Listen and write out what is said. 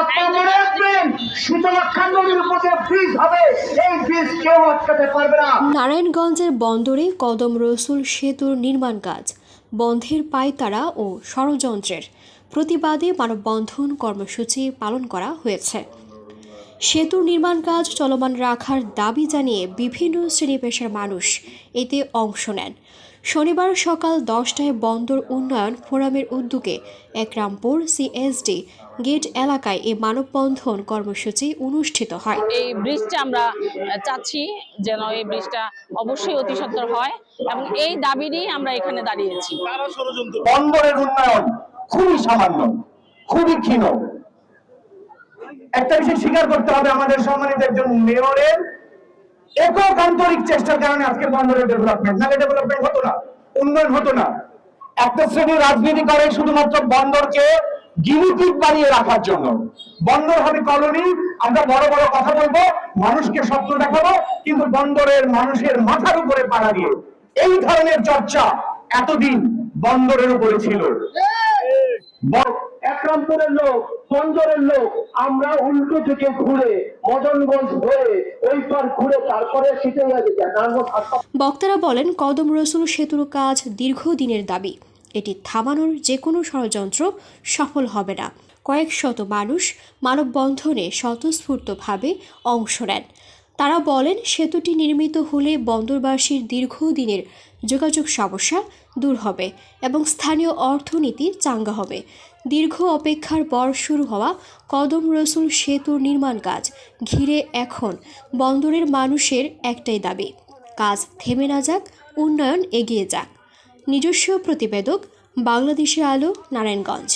আপনারা মনে রাখবেন নদীর ব্রিজ হবে। ব্রিজ কেউ আটকাতে পারবে না। নারায়ণগঞ্জের বন্দরে কদম রসুল সেতুর নির্মাণ কাজ, বন্ধের পায়তারা ও ষড়যন্ত্রের প্রতিবাদে মানববন্ধন কর্মসূচি পালন করা হয়েছে। সেতুর নির্মাণ কাজ চলমান রাখার দাবি জানিয়ে বিভিন্ন শ্রেণি পেশার মানুষ এতে অংশ নেন। শনিবার সকাল দশটায় বন্দর উন্নয়ন ফোরামের উদ্যোগে একরামপুর সিএসডি গেট এলাকায় এই মানববন্ধন কর্মসূচি অনুষ্ঠিত হয়। এই ব্রিজটা আমরা চাচ্ছি যেন এই ব্রিজটা অবশ্যই অতি সত্বর হয় এবং এই দাবি নিয়ে আমরা এখানে দাঁড়িয়েছি। বন্দরের উন্নয়ন খুবই সামান্য খুবই ক্ষীণ। একটা বিষয় স্বীকার করতে হবে আমাদের সম্মানিত একজন মেয়রের একক আন্তরিক চেষ্টার কারণে আজকে বন্দরের ডেভেলপমেন্ট নালে ডেভেলপমেন্ট হতো না উন্নয়ন হতো না। একটা শ্রেণির রাজনীতি করে শুধুমাত্র বন্দরকে গিনিপিগ বানিয়ে রাখার জন্য। বন্দর হবে কলোনি আমরা বড় বড় কথা বলব মানুষকে স্বপ্ন দেখাবো কিন্তু বন্দরের মানুষের মাথার উপরে পাড়া দিয়ে এই ধরনের চর্চা এতদিন বন্দরের উপরে ছিল। একরামপুরের লোক, বন্দরের লোক, আমরা উল্টো থেকে ঘুরে, মদনগঞ্জ হয়ে ওই পার ঘুরে তারপরে শীতে বক্তারা বলেন, কদম রসুল সেতুর কাজ দীর্ঘদিনের দাবি। এটি থামানোর যে কোনো ষড়যন্ত্র সফল হবে না। কয়েক শত মানুষ মানববন্ধনে স্বতঃস্ফূর্তভাবে অংশ নেন। তারা বলেন, সেতুটি নির্মিত হলে বন্দরবাসীর দীর্ঘদিনের যোগাযোগ সমস্যা দূর হবে এবং স্থানীয় অর্থনীতি চাঙ্গা হবে। দীর্ঘ অপেক্ষার পর শুরু হওয়া কদম রসুল সেতুর নির্মাণ কাজ ঘিরে এখন বন্দরের মানুষের একটাই দাবি, কাজ থেমে না যাক, উন্নয়ন এগিয়ে যাক। নিজস্ব প্রতিবেদক বাংলাদেশের আলো, নারায়ণগঞ্জ।